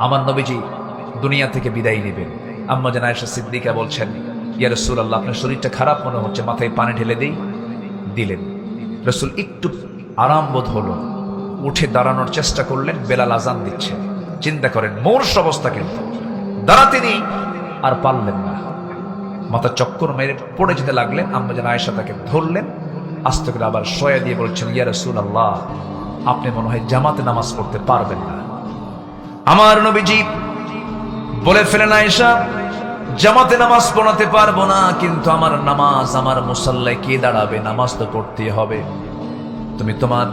আমার নবীজি দুনিয়া থেকে বিদায় নেবেন। আম্মা জান আয়েশা সিদ্দিকা বলছেন, ইয়া রসুল আল্লাহ আপনার শরীরটা খারাপ মনে হচ্ছে, মাথায় পানি ঢেলে দেই। দিলেন। রসুল একটু আরাম বোধ হলো, উঠে দাঁড়ানোর চেষ্টা করলেন, বেলাল আজান দিচ্ছে। চিন্তা করেন মোর্শ অবস্থা কিন্তু। দাঁড়াতে নেই, আর পারলেন না। মাথা চক্কর মেরে পড়ে যেতে লাগলেন, আম্মা যেন আয়েশা তাকে ধরলেন, আস্তে করে আবার সয়া দিয়ে বলছেন, ইয়া রসুল আল্লাহ আপনি মনে হয় জামাতে নামাজ পড়তে পারবেন না। আমার নবীজি বলে ফেলেন, আয়েশা, জামাতে নামাজ পড়াতে পারব না, কিন্তু আমার নামাজ, আমার মুসাল্লায় কে দাঁড়াবে? নামাজ তো পড়তেই হবে। তুমি তোমার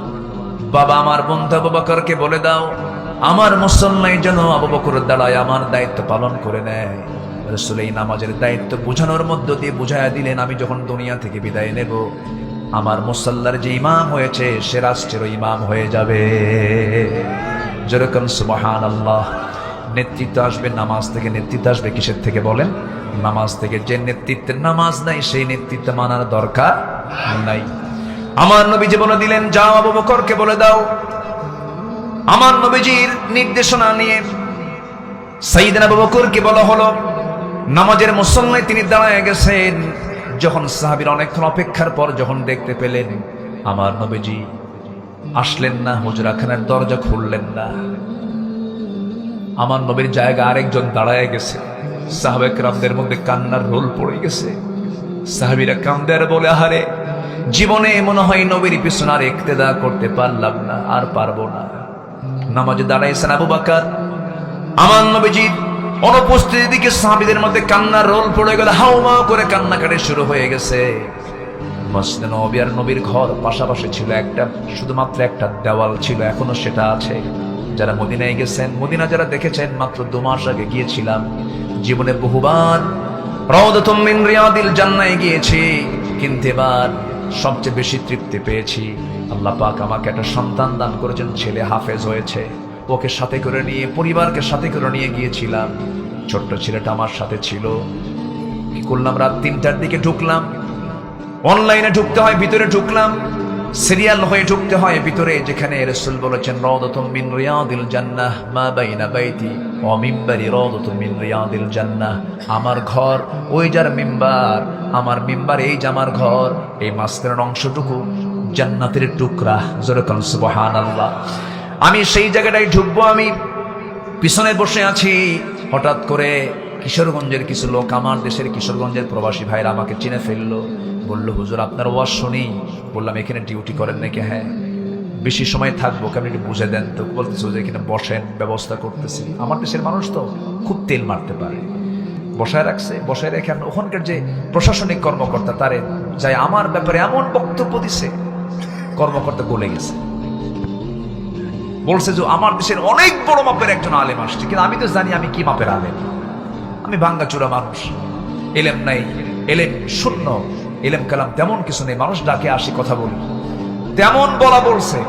বাবা আমার বন্ধু আবু বকরকে বলে দাও, আমার মুসল্লাই যেন আবু বকর দাঁড়ায়, আমার দায়িত্ব পালন করে নেয়। রসুল এই নামাজের দায়িত্ব বোঝানোর মধ্য দিয়ে বুঝাইয়া দিলেন, আমি যখন দুনিয়া থেকে বিদায় নেব, আমার মুসল্লার যে ইমাম হয়েছে, সে রাষ্ট্রেরও ইমাম হয়ে যাবে। যেরকম সুবহান আল্লাহ নেতৃত্ব আসবে, নামাজ থেকে নেতৃত্ব আসবে, কিসের থেকে বলেন? নামাজ থেকে যে নেতৃত্বের নামাজ নাই, সেই নেতৃত্ব মানার দরকার নাই। আমার নবীজি বলে দিলেন, যাও আবু বকরকে বলে দাও। আমার নবীজির নির্দেশনা নিয়ে সাইদিন আবু বকরকে বলা হলো, নামাজের মুসল্লায় তিনি দাঁড়ায় গেছেন। যখন সাহাবীর অনেকক্ষণ অপেক্ষার পর যখন দেখতে পেলেন, আমার নবীজি আসলেন না হুজরাখানার দরজা খুললেন না। আমার নবীর জায়গা আরেকজন দাঁড়ায় গেছে। সাহাবেক রামদের মধ্যে কান্নার রোল পড়ে গেছে। সাহাবিরা কান্দে আর বলে, আহারে, জীবনে মনে হয় নবীর পিছনে আর একতেদা করতে পারলাম না, আর পারব না। নামাজে দাঁড়াইছেন আবু বাকার। আমার নবীজি অনুপস্থিতি দিকে সাহাবিদের মধ্যে কান্নার রোল পড়ে গেল। হাউমা করে কান্নাকাটি শুরু হয়ে গেছে। মসজিদে নবী আর নবীর ঘর পাশাপাশি ছিল একটা, শুধুমাত্র একটা দেওয়াল ছিল, এখনও সেটা আছে। যারা মদিনায় গেছেন, মদিনা যারা দেখেছেন, মাত্র দু মাস আগে গিয়েছিলাম। জীবনে বহুবার রওদাতুম মিন রিয়াদিল জান্নায় গিয়েছি, কিন্তু এবার সবচেয়ে বেশি তৃপ্তি পেয়েছি। আল্লাহ পাক আমাকে একটা সন্তান দান করেছেন, ছেলে হাফেজ হয়েছে। ওকে সাথে করে নিয়ে, পরিবারকে সাথে করে নিয়ে গিয়েছিলাম। ছোট্ট ছেলেটা আমার সাথে ছিল। কি করলাম? রাত তিনটার দিকে ঢুকলাম। অনলাইনে ঢুকতে হয়, ভিতরে ঢুকলাম। সিরিয়াল হয়ে ঢুকতে হয়, ভিতরে যেখানে রসুল বলেছেন রওদাতুম মিন রিয়াদিল জান্নাহ, মা বাইনা বাইতি ও মিম্বারি রওদাতুম মিন রিয়াদিল জান্নাহ। আমার ঘর, ওই যার মিম্বার, আমার মিম্বার এই যে আমার ঘর, এই মাঝখানের অংশটুকু জান্নাতের টুকরা। যেরকম সুবহানাল্লাহ। আমি সেই জায়গাটায় ঢুকবো, আমি পিছনে বসে আছি। হঠাৎ করে কিশোরগঞ্জের কিছু লোক, আমার দেশের কিশোরগঞ্জের প্রবাসী ভাইরা আমাকে চিনে ফেলল। বলল, হুজুর, আপনার ওয়াজ শুনি। বললাম, এখানে ডিউটি করেন নাকি? হ্যাঁ। বেশি সময় থাকব, কেমন একটু বুঝে দেন তো। বলতেছে যে এখানে বসেন, ব্যবস্থা করতেছি। আমার দেশের মানুষ তো খুব তেল মারতে পারে। বসায় রাখছে, বসায় রেখে ওখানকার যে প্রশাসনিক কর্মকর্তা, তারে যাই আমার ব্যাপারে এমন বক্তব্য দিছে, কর্মকর্তা গলে গেছে। বলছে যে, আমার দেশের অনেক বড় মাপের একজন আলেম আসছে। কিন্তু আমি তো জানি আমি কি মাপের আলেম। আমি ভাঙ্গাচুরা মানুষ। এলেম নাই, এলেম শূন্য, এলেম কালাম তেমন কিছু নেই। মানুষ ডাকে, আসি, কথা বলি। তেমন বলা বলছে,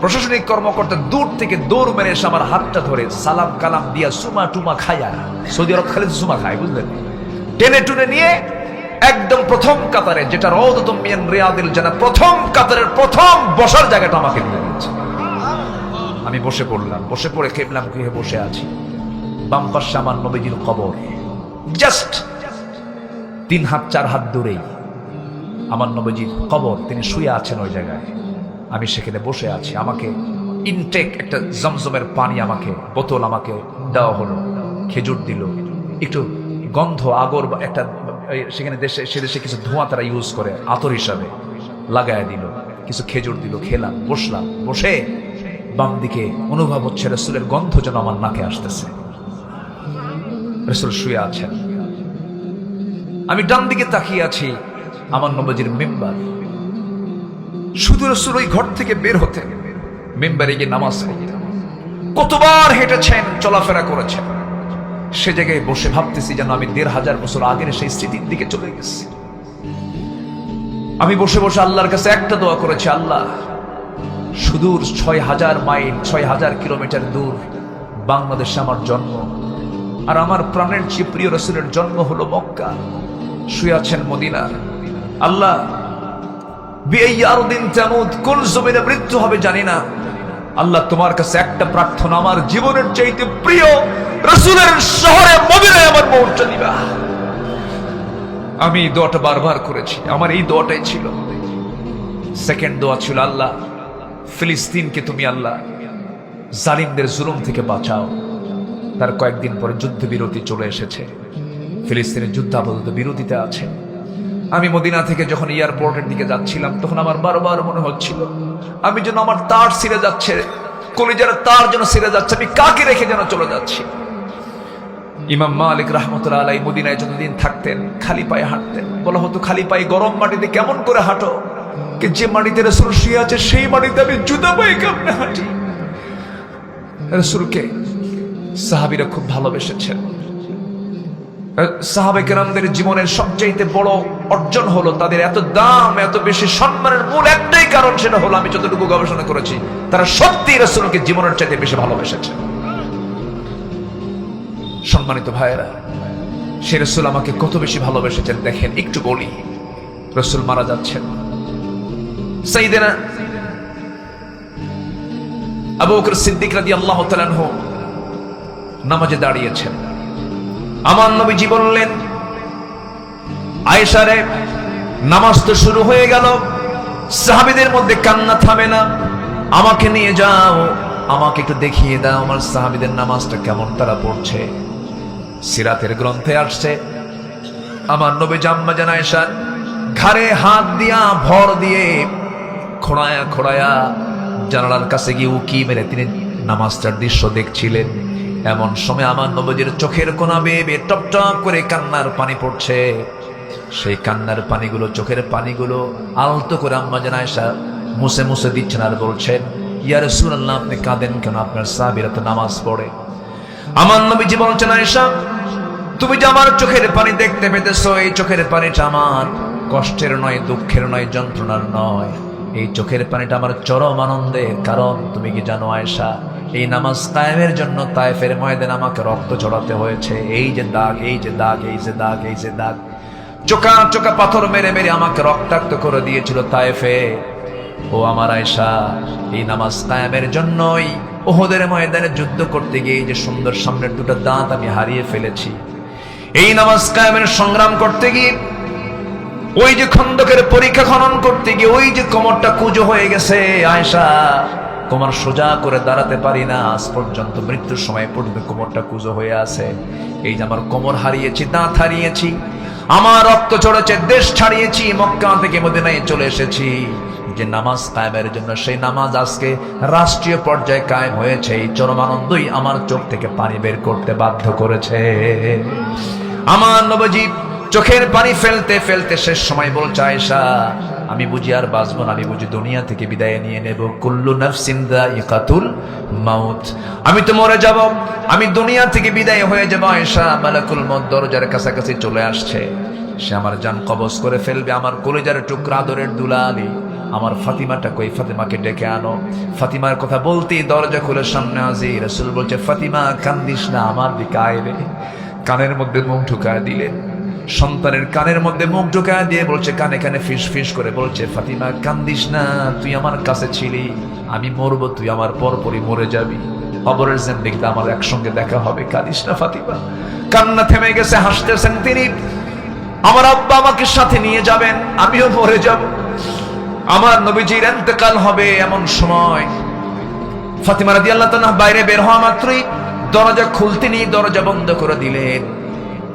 প্রশাসনিক কর্মকর্তা দূর থেকে দৌড় মেরে এসে আমার হাতটা ধরে সালাম কালাম দিয়া সুমা টুমা খায়া সৌদি আরব খালি সুমা খায়, বুঝলেন? টেনে টুনে নিয়ে একদম প্রথম কাতারে, যেটা রওদাতুম মিন রিয়াদিল জানা প্রথম কাতারের প্রথম বসার জায়গাটা আমাকে দিয়ে দিয়েছে আমি বসে পড়লাম, বসে পড়ে খেপলাম, গৃহে বসে আছি। বাম পাশে আমার নবীজির কবর জাস্ট তিন হাত, চার হাত দূরেই। আমার নবীজির কবর, তিনি শুয়ে আছেন ওই জায়গায়। আমি সেখানে বসে আছি। আমাকে ইনটেক একটা জমজমের পানি আমাকে, বোতল আমাকে দেওয়া হলো। খেজুর দিল। একটু গন্ধ, আগর একটা সেখানে দেশে, সে দেশে কিছু ধোঁয়া তারা ইউজ করে, আতর হিসাবে লাগায় দিল। কিছু খেজুর দিল, খেলাম, বসলাম। বসে বাম দিকে অনুভব হচ্ছে রসুলের গন্ধ যেন আমার নাকে আসতেছে। রসুল শুয়ে আছেন। আমি ডান দিকে তাকিয়ে আছি আমার নবজির মেম্বার। শুধু রসুল ওই ঘর থেকে বের হতে মেম্বারে গিয়ে নামাজ কতবার হেঁটেছেন, চলাফেরা করেছেন। সে জায়গায় বসে ভাবতেছি যেন আমি দেড় হাজার বছর আগের সেই স্মৃতির দিকে চলে গেছি। আমি বসে বসে আল্লাহর কাছে একটা দোয়া করেছি, আল্লাহ, সুদূর ছয় হাজার মাইল, ছয় হাজার কিলোমিটার দূর বাংলাদেশে আমার জন্ম। আর আমার প্রাণের চেয়ে প্রিয় রসুলের জন্ম হলো মক্কা শুয়ে আছেন মদিনা আল্লাহ কোন জমিনে মৃত্যু হবে জানি না। আল্লাহ তোমার কাছে একটা প্রার্থনা, আমার জীবনের চাইতে প্রিয় রসুলের শহরে মদিনায় আমার মোর্চা দিবা। আমি এই দোয়াটা বারবার করেছি, আমার এই দোয়াটাই ছিল। সেকেন্ড দোয়া ছিল, আল্লাহ, ফিলিস্তিনকে তুমি আল্লাহ, জালিমদের জুলুম থেকে বাঁচাও। তার কয়েকদিন পরে যুদ্ধবিরতি চলে এসেছে। ফিলিস্তিনের যুদ্ধ আপাতত বিরতিতে আছে। আমি মদিনা থেকে যখন এয়ারপোর্টের দিকে যাচ্ছিলাম, তখন আমার বারবার মনে হচ্ছিল, আমি যেন আমার তার ছিঁড়ে যাচ্ছে, কলিজার তার যেন ছিঁড়ে যাচ্ছে, আমি কাকে রেখে যেন চলে যাচ্ছি? ইমাম মালিক রহমতুল্লাহ আলাই মদিনায় যতদিন থাকতেন, খালি পায়ে হাঁটতেন। বলা হতো, খালি পায়ে গরম মাটিতে কেমন করে হাঁটো? কে যে মাটিতে রসুল শুয়ে আছে, সেই মাটিতে আমি জুতা পায়ে কেমনে হাঁটি? রসুলকে সাহাবিরা খুব ভালোবেসেছেন। সাহাবে কেরামদের জীবনের সবচাইতে বড় অর্জন হলো তাদের এত দাম, এত বেশি সম্মানের মূল একটাই কারণ সেটা হলো আমি যতটুকু গবেষণা করেছি, তারা সত্যি রসুলকে জীবনের চাইতে বেশি ভালোবেসেছে সম্মানিত ভাইয়েরা সে রসুল আমাকে কত বেশি ভালোবেসেছেন দেখেন, একটু বলি। রসুল মারা যাচ্ছেন। সাইদেনা আবু বকর সিদ্দিক আল্লাহ তালানহ নামাজে দাঁড়িয়েছেন। আমার নবীজি বললেন, আয়েশারে, নামাজ তো শুরু হয়ে গেল, সাহাবিদের মধ্যে কান্না থামে না। আমাকে নিয়ে যাও, আমাকে একটু দেখিয়ে দাও, আমার সাহাবিদের নামাজটা কেমন তারা পড়ছে। সিরাতের গ্রন্থে আসছে, আমার নবী জাম্মা জান আয়েশা ঘাড়ে হাত দিয়া ভর দিয়ে খোড়ায়া খোড়ায়া জানালার কাছে গিয়ে উকি মেরে তিনি নামাজটার দৃশ্য দেখছিলেন। এমন সময় আমার নবজির চোখের কোনা বেয়ে টপ টপ করে কান্নার পানি পড়ছে। সেই কান্নার পানিগুলো, চোখের পানিগুলো আলতো করে আম্মা জান আয়েশা মুছে দিচ্ছেন আর বলছেন ইয়ার সুরাল্লাহ আপনি কাঁদেন কেন? আপনার সাহাবিরা তো নামাজ পড়ে। আমার নবীজি বলছেন, আয়েশা, তুমি যে আমার চোখের পানি দেখতে পেতেছো, এই চোখের পানিটা আমার কষ্টের নয়, দুঃখের নয়, যন্ত্রণার নয়। এই চোখের পানিটা আমার চরম আনন্দের কারণ। তুমি কি জানো আয়েশা এই নামাজ কায়েমের জন্য তায়েফের ময়দান আমাকে রক্ত চড়াতে হয়েছে। এই যে দাগ, এই যে দাগ, এই যে দাগ, এই যে দাগ। চোকা চোকা পাথর মেরে মেরে আমাকে রক্তাক্ত করে দিয়েছিল তায়েফে। ও আমার আয়েশা, এই নামাজ কায়েমের জন্যই ওহদের ময়দানে যুদ্ধ করতে গিয়ে যে সুন্দর সামনের দুটো দাঁত আমি হারিয়ে ফেলেছি। এই নামাজ কায়েমের সংগ্রাম করতে গিয়ে, ওই যে খন্দকের পরীক্ষা খনন করতে গিয়ে, ওই যে কোমরটা কুজো হয়ে গেছে আয়সা কোমর সোজা করে দাঁড়াতে পারি না, আজ পর্যন্ত মৃত্যুর সময় পর্যন্ত কোমরটা কুজো হয়ে আছে। এই যে আমার কোমর হারিয়েছি, দাঁত হারিয়েছি, আমার রক্ত চড়েছে দেশ ছাড়িয়েছি, মক্কা থেকে মদিনায় চলে এসেছি। যে নামাজ কায়েমের জন্য, সেই নামাজ আজকে রাষ্ট্রীয় পর্যায়ে কায়েম হয়েছে, এই চরমানন্দই আমার চোখ থেকে পানি বের করতে বাধ্য করেছে। আমার নবজীব চোখের পানি ফেলতে ফেলতে শেষ সময় বলছে আয়েশা আমি বুঝি আর বাঁচবো না, আমি বুঝি দুনিয়া থেকে বিদায় নিয়ে নেব। কুল্লু নাফসিন ইকাতুল মাউত। আমি তো মরে যাব, আমি দুনিয়া থেকে বিদায় হয়ে যাব। আয়েশা মালাকুল মত দরজার কাছাকাছি চলে আসছে। সে আমার জান কবজ করে ফেলবে, আমার কলেজার টুকরা আদরের দুলালি। আমার ফাতিমাটা কই? ফাতিমাকে ডেকে আনো। ফাতিমার কথা বলতেই দরজা খুলে সামনে আজি রসুল বলছে, ফাতিমা, কান্দিস না, আমার দিকে আয় রে। কানের মধ্যে মুখ ঢুকায় দিলেন। সন্তানের কানের মধ্যে মুখ ঢুকায় দিয়ে বলছে, কানে কানে ফিস ফিস করে বলছে, ফাতিমা, কান্দিস না, তুই আমার কাছে ছিলি, আমি মরবো, তুই আমার পরপরই মরে যাবি। খবরের জিন্দিগিতে আমার একসঙ্গে দেখা হবে, কাঁদিস না ফাতিমা। কান্না থেমে গেছে, হাসতেছেন তিনি। আমার আব্বা আমাকে সাথে নিয়ে যাবেন, আমিও মরে যাব। আমার নবীজির এতেকাল হবে এমন সময়। ফাতিমা রাদি আল্লাহ বাইরে বের হওয়া মাত্রই দরজা খুলতে নিয়ে দরজা বন্ধ করে দিলেন।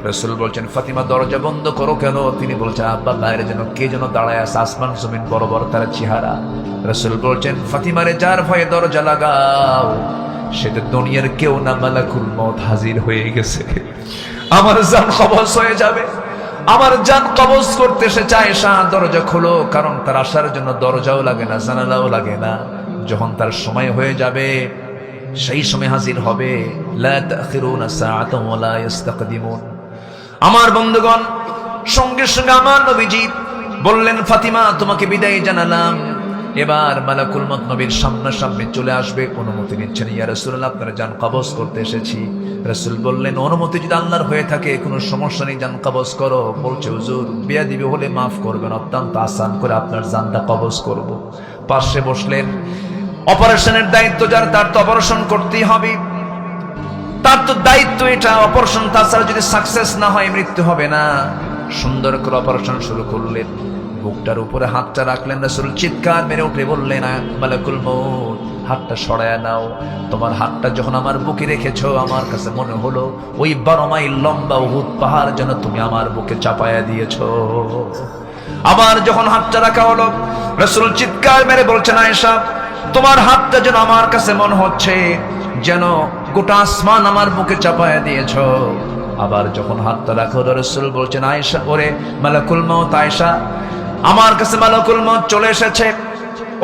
রসুল বলছেন, ফাতিমা, দরজা বন্ধ করো কেন? তিনি বলছেন, আব্বা, বাইরে যেন কে যেন দাঁড়ায় আছে, আসমান, জমিন, বড় বড় তার চেহারা। রসুল বলছেন, ফাতিমারে, যার ভয়ে দরজা লাগাও সেটা দুনিয়ার কেউ না, মালাকুল মত হাজির হয়ে গেছে। আমার জান কবজ হয়ে যাবে। আমার জান কবজ করতে সে চায়, শাহ, দরজা খোলো। কারণ তার আসার জন্য দরজাও লাগে না, জানালাও লাগে না। যখন তার সময় হয়ে যাবে, সেই সময় হাজির হবে। লা তাখিরুনা সাআতাও ওয়া লা ইস্তাকদিমুন আমার বন্ধুগণ, সঙ্গে সঙ্গে আমার নবীজি বললেন, ফাতিমা, তোমাকে বিদায় জানালাম। এবার মালাকুল মত নবীর সামনাসামনি চলে আসবে। অনুমতি নিচ্ছেন, ইয়া রসুল্লাহ আপনারা যান কবজ করতে এসেছি। রসুল বললেন, অনুমতি যদি আল্লাহর হয়ে থাকে, কোনো সমস্যা নেই, যান কবজ করো। বলছে, হুজুর বিয়া দিবে হলে মাফ করবেন, অত্যন্ত আসান করে আপনার জানটা কবজ করব। পাশে বসলেন, অপারেশনের দায়িত্ব যার, তার তো অপারেশন করতেই হবে। তার তো দায়িত্ব এটা অপারেশন তাছাড়া যদি সাকসেস না হয়, মৃত্যু হবে না। সুন্দর করে অপারেশন শুরু করলেন। বুকটার উপরে হাতটা রাখলেন রসুল চিৎকার মেরে উঠে বললেন মালাকুল মৌত হাতটা সরায় নাও। তোমার হাতটা যখন আমার বুকে রেখেছো, আমার কাছে মনে হলো, ওই বারো লম্বা উহুদ পাহাড় যেন তুমি আমার বুকে চাপায়া দিয়েছ। আমার যখন হাতটা রাখা হলো, রসুল চিৎকার মেরে বলছেন, আয়েশা, তোমার হাতটা যেন আমার কাছে মনে হচ্ছে, যেন গোটা আসমান আমার বুকে চাপায়া দিয়েছ। আবার যখন হাতটা রাখো রসুল বলছেন, আয়েশা, ওরে মালাকুল মাউত, আয়েশা, আমার কাছে মালাকুল মাউত চলে এসেছে।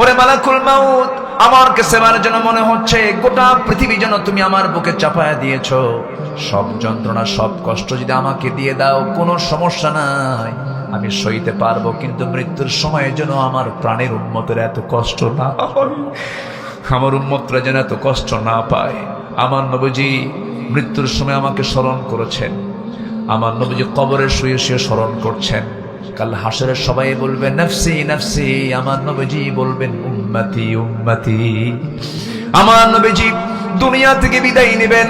ওরে মালাকুল মাউত, আমার কাছে মানে যেন মনে হচ্ছে, গোটা পৃথিবী যেন তুমি আমার বুকে চাপায়া দিয়েছ। সব যন্ত্রণা, সব কষ্ট যদি আমাকে দিয়ে দাও, কোনো সমস্যা নাই। আমি সইতে পারব, কিন্তু মৃত্যুর সময় যেন আমার প্রাণের উন্মতের এত কষ্ট না হয়। আমার উন্মতরা যেন এত কষ্ট না পায়। আমার নবজি মৃত্যুর সময় আমাকে স্মরণ করেছেন। আমার নবীজি কবরের শুয়ে শুয়ে স্মরণ করছেন। কাল হাসরের সবাই বলবেন নফসি নফসি। আমার নবজি বলবেন, উম্মতি উম্মতি। আমার নবীজি দুনিয়া থেকে বিদায় নেবেন।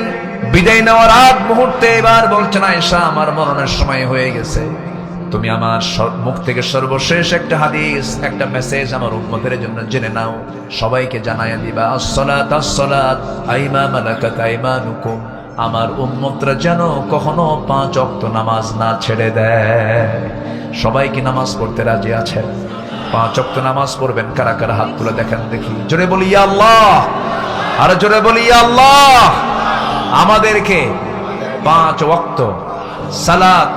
বিদায় নেওয়ার আগ মুহূর্তে এবার বলছেন, আয়েশা, আমার মরণের সময় হয়ে গেছে। তুমি আমার মুখ থেকে সর্বশেষ একটা হাদিস, একটা মেসেজ আমার উম্মতের জন্য জেনে নাও। সবাইকে জানাইয়া দিবা, আসসালাত আসসালাত, আইমা মালাকাত আইমানুকুম। আমার উম্মতরা যেন কখনো পাঁচ অক্ত নামাজ না ছেড়ে দেয়। সবাই কি নামাজ পড়তে রাজি আছেন পাঁচ অক্ত নামাজ পড়বেন, কারা কারা হাত তুলে দেখেন দেখি। জোরে বলি আল্লাহ! আর জোরে বলি আল্লাহ! আমাদেরকে পাঁচ ওয়াক্ত সালাত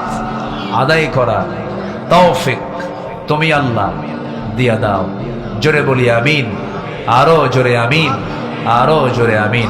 আদায় করা তৌফিক। তুমি আল্লাহ, দিয়া দাও। জোরে বলি আমিন। আরও জোরে আমিন। আরও জোরে আমিন।